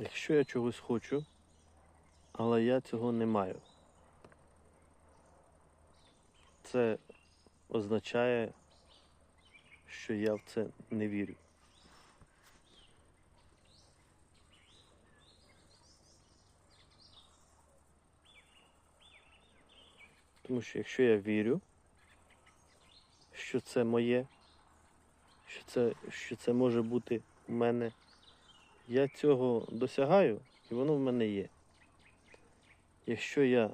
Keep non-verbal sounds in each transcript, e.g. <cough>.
Якщо я чогось хочу, але я цього не маю, це означає, що я в це не вірю. Тому що якщо я вірю, що це моє, що це, що це може бути у мене, я цього досягаю і воно в мене є. Якщо я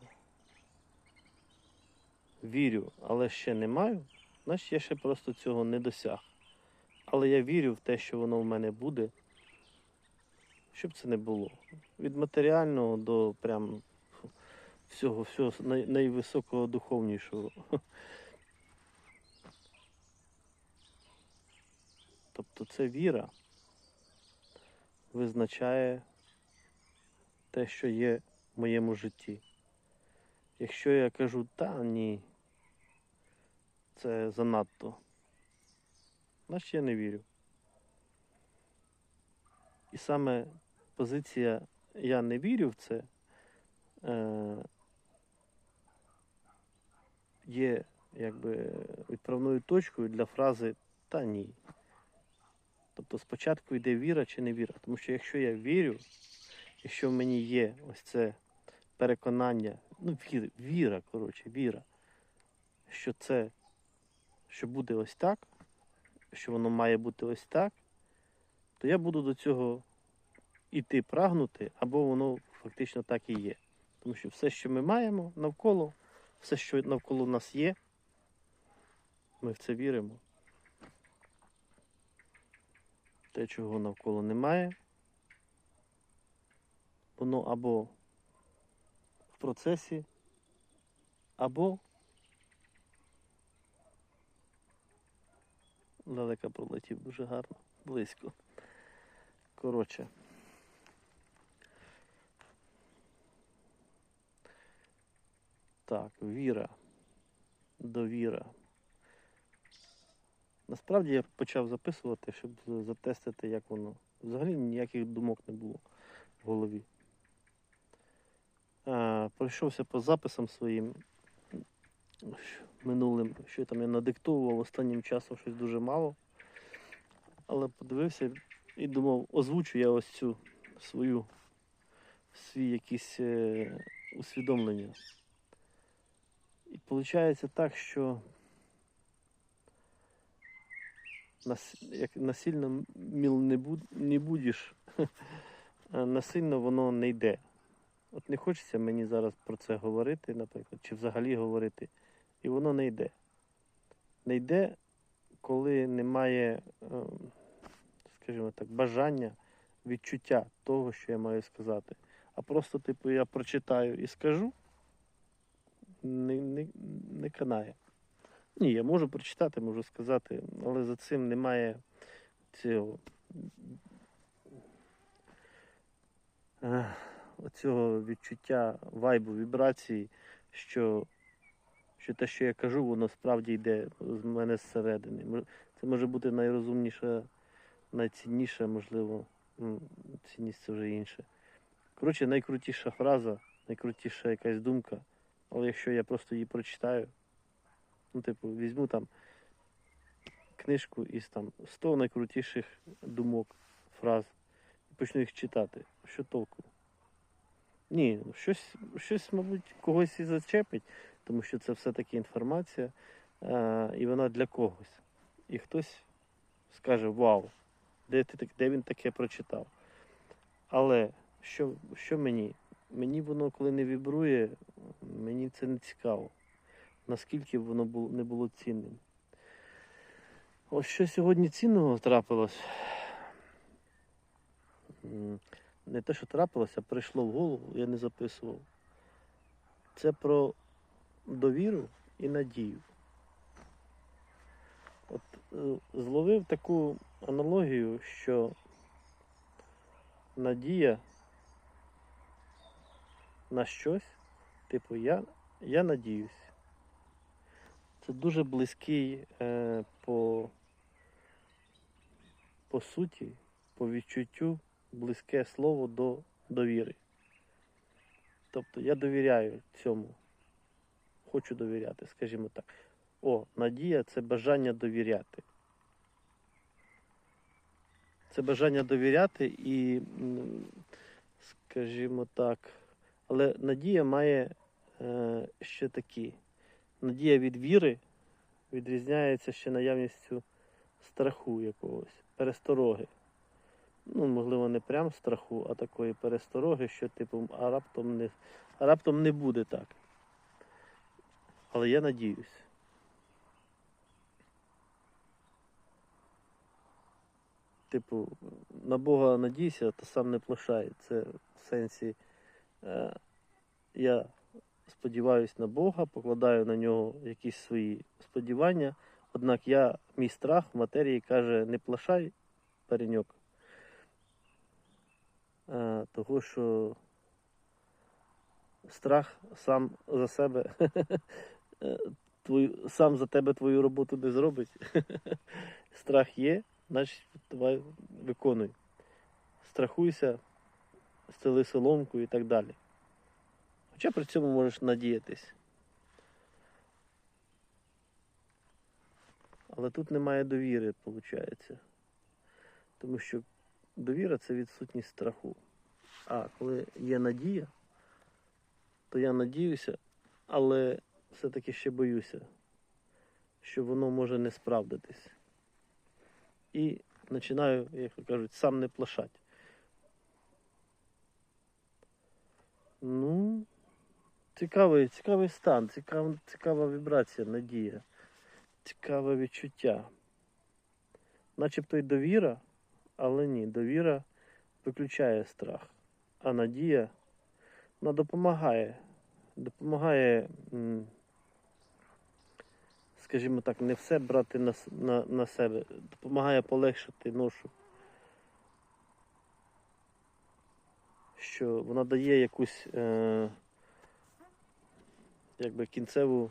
вірю, але ще не маю, значить я ще просто цього не досяг. Але я вірю в те, що воно в мене буде, щоб це не було. Від матеріального до прям всього, всього най, найвисокого духовнішого. <laughs> Тобто це віра визначає те, що є в моєму житті. Якщо я кажу, та ні, це занадто, значить я не вірю. І саме позиція я не вірю в це е, є якби відправною точкою для фрази та ні. Тобто спочатку йде віра чи не віра. Тому що якщо я вірю, якщо в мені є ось це переконання, ну віра, віра, коротше, віра, що це, що буде ось так, що воно має бути ось так, то я буду до цього іти прагнути, або воно фактично так і є. Тому що все, що ми маємо навколо, все, що навколо нас є, ми в це віримо. Те, чого навколо немає, воно або в процесі, або далеко пролетів дуже гарно, близько. Коротше. Так, віра, довіра. Насправді я почав записувати, щоб затестити, як воно. Взагалі ніяких думок не було в голові. А, пройшовся по записам своїм минулим, що там я надиктовував останнім часом щось дуже мало. Але подивився і думав, озвучу я ось цю свою свій якісь е, усвідомлення. І виходить так, що нас, як насильно міл не, буд, не будеш, <laughs> насильно воно не йде. От не хочеться мені зараз про це говорити, наприклад, чи взагалі говорити, і воно не йде. Не йде, коли немає, ем, скажімо так, бажання, відчуття того, що я маю сказати. А просто, типу, я прочитаю і скажу, не, не, не канає. Ні, я можу прочитати, можу сказати, але за цим немає цього, е, оцього відчуття вайбу, вібрації, що, що те, що я кажу, воно справді йде з мене зсередини. Це може бути найрозумніше, найцінніше, можливо, цінність це вже інше. Коротше, найкрутіша фраза, найкрутіша якась думка, але якщо я просто її прочитаю, ну, типу, візьму там книжку із там 100 найкрутіших думок, фраз і почну їх читати. Що толку? Ні, ну, щось, щось, мабуть, когось і зачепить, тому що це все-таки інформація, а, і вона для когось. І хтось скаже: Вау, де, ти, де він таке прочитав? Але що, що мені? Мені воно, коли не вібрує, мені це не цікаво наскільки воно було, не було цінним. Ось що сьогодні цінного трапилось. Не те, що трапилося, а прийшло в голову, я не записував. Це про довіру і надію. От е, зловив таку аналогію, що надія на щось, типу, я, я надіюсь. Це дуже близький е, по, по суті, по відчуттю близьке слово до довіри. Тобто я довіряю цьому. Хочу довіряти, скажімо так. О, надія це бажання довіряти. Це бажання довіряти і, скажімо так, але надія має е, ще такі. Надія від віри відрізняється ще наявністю страху якогось, перестороги. Ну, можливо, не прям страху, а такої перестороги, що типу, а раптом не, а раптом не буде так. Але я надіюсь. Типу, на Бога надійся, то сам не плашай. Це в сенсі е, я сподіваюся на Бога, покладаю на нього якісь свої сподівання. Однак я, мій страх в матерії каже, не плашай, пареньок. Е, того, що страх сам за себе <laughs> е, твою, сам за тебе твою роботу не зробить. <laughs> Страх є, значить давай виконуй. Страхуйся, стели соломку і так далі. Хоча при цьому можеш надіятись. Але тут немає довіри, виходить. Тому що довіра це відсутність страху. А коли є надія, то я надіюся, але все-таки ще боюся, що воно може не справдитись. І починаю, як кажуть, сам не плашати. Ну, цікавий, цікавий стан, цікава, цікава вібрація, надія, цікаве відчуття. Начебто й довіра, але ні, довіра виключає страх, а надія вона допомагає. Допомагає, скажімо так, не все брати на, на, на себе, допомагає полегшити ношу. Що вона дає якусь е, якби кінцеву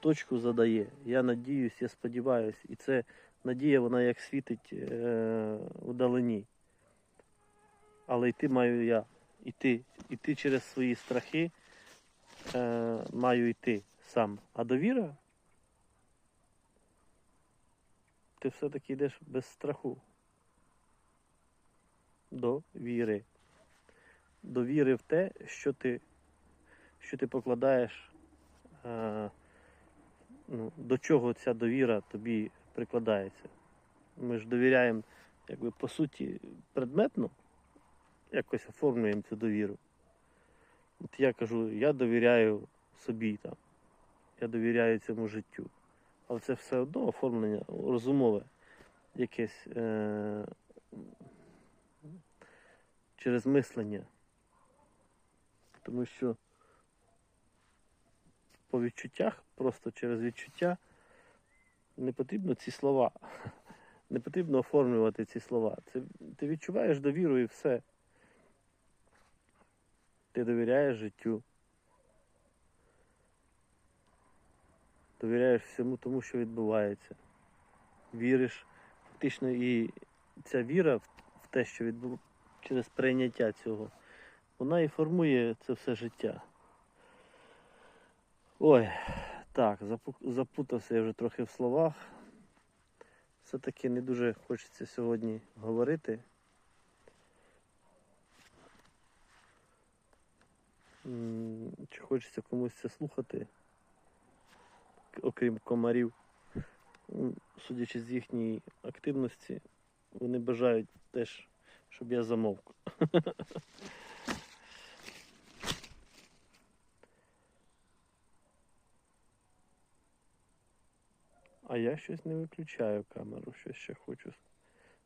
точку задає. Я надіюсь, я сподіваюся. І це надія, вона як світить е, вдалині. Але йти маю я. Іти, іти через свої страхи е, маю йти сам. А довіра? Ти все-таки йдеш без страху. До віри. До віри в те, що ти, що ти покладаєш, е, ну, до чого ця довіра тобі прикладається. Ми ж довіряємо, якби по суті, предметно, якось оформлюємо цю довіру. От я кажу, я довіряю собі там, я довіряю цьому життю. Але це все одно оформлення розумове, якесь е- через мислення. Тому що по відчуттях, просто через відчуття не потрібно ці слова. <laughs> Не потрібно оформлювати ці слова. Це, ти відчуваєш довіру і все. Ти довіряєш життю. Довіряєш всьому тому, що відбувається. Віриш. Фактично і ця віра в те, що відбувається через прийняття цього, вона і формує це все життя. Ой, так, запутався я вже трохи в словах. Все-таки не дуже хочеться сьогодні говорити. Чи хочеться комусь це слухати, окрім комарів. Судячи з їхньої активності, вони бажають теж, щоб я замовк. <laughs> А я щось не виключаю камеру, щось ще хочу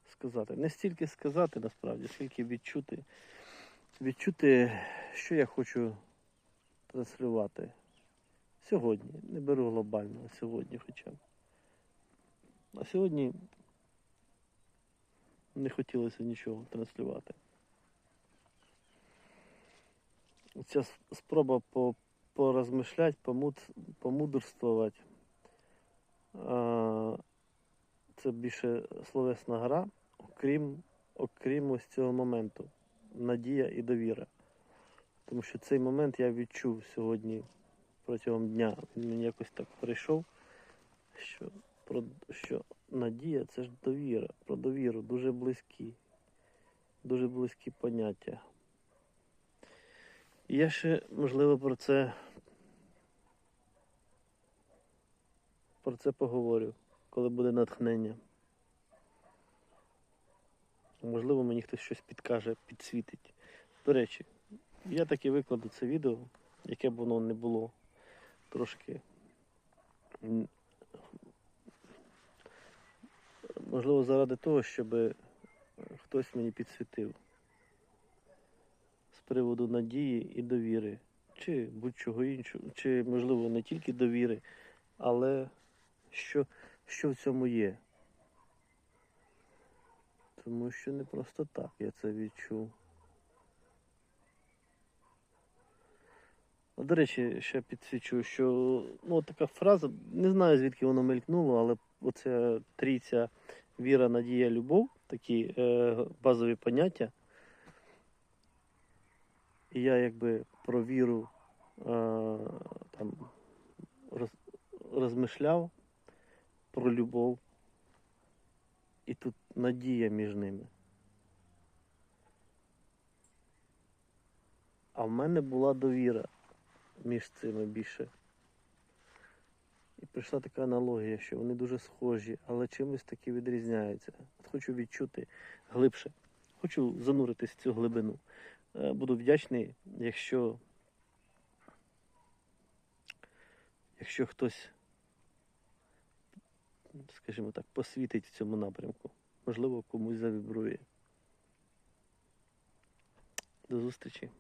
сказати. Не стільки сказати насправді, скільки відчути, відчути, що я хочу транслювати сьогодні. Не беру глобально, а сьогодні хоча б. А сьогодні не хотілося нічого транслювати. Ця спроба по, порозмишляти, помуд, помудрствувати. Це більше словесна гра, окрім окрім ось цього моменту. Надія і довіра. Тому що цей момент я відчув сьогодні протягом дня. Він мені якось так прийшов, що, про, що надія це ж довіра. Про довіру дуже близькі. Дуже близькі поняття. І я ще, можливо, про це про це поговорю, коли буде натхнення. Можливо, мені хтось щось підкаже, підсвітить. До речі, я таки викладу це відео, яке б воно не було трошки. Можливо, заради того, щоб хтось мені підсвітив з приводу надії і довіри, чи будь-чого іншого, чи, можливо, не тільки довіри, але що, що в цьому є. Тому що не просто так я це відчув. До речі, ще підсвічу, що ну, така фраза, не знаю звідки воно мелькнуло, але оця трійця віра, надія, любов, такі е, базові поняття. І я якби про віру е, там, роз, розмишляв, про любов. І тут надія між ними. А в мене була довіра між цими більше. І прийшла така аналогія, що вони дуже схожі, але чимось таки відрізняються. От хочу відчути глибше. Хочу зануритись в цю глибину. Е, Буду вдячний, якщо, якщо хтось, скажімо так, посвітить в цьому напрямку. Можливо, комусь завібрує. До зустрічі.